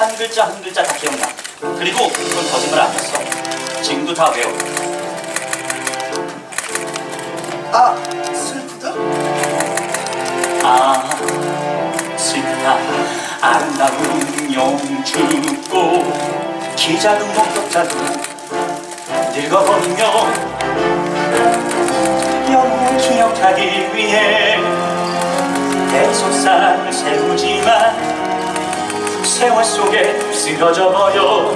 한 글자 한 글자 다 기억나. 그리고 그건 거짓말 아니었어. 지금도 다 외워. 아 슬프다? 아 슬프다 아름다운 영주고 키 작은 목격자도 늙어버리며 영웅을 기억하기 위해 대속상을 세우지만 세월 속에 쓰러져 버려.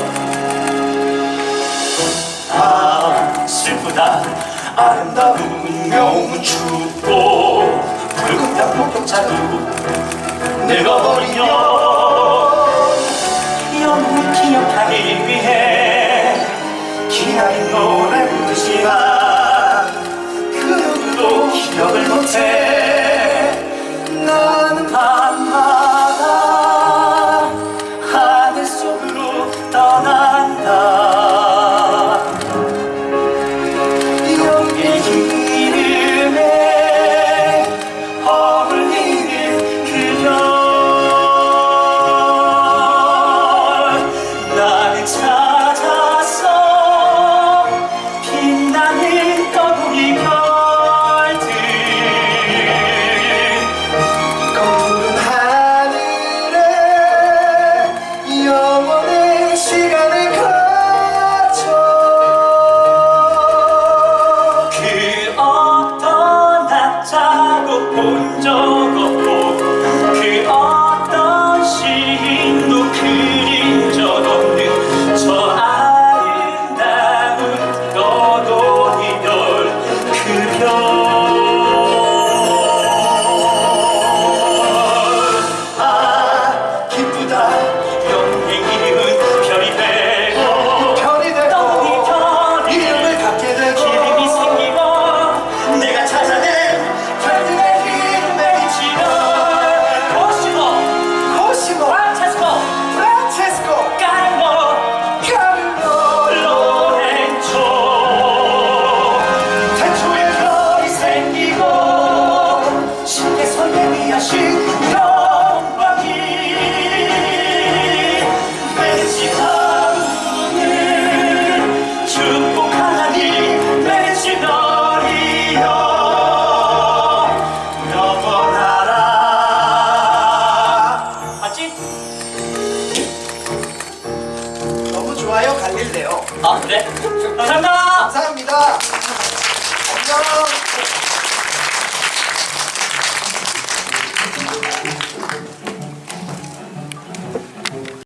아 슬프다. 아름다운 영웅은 죽고 붉은 땅 목격자도 늙어버리며 영웅을 기억하기 위해 기나긴 노래 부르지만 그 누구도 기억을 못해 영 본적 갈릴레오 아 그래? 감사합니다. 감사합니다. 안녕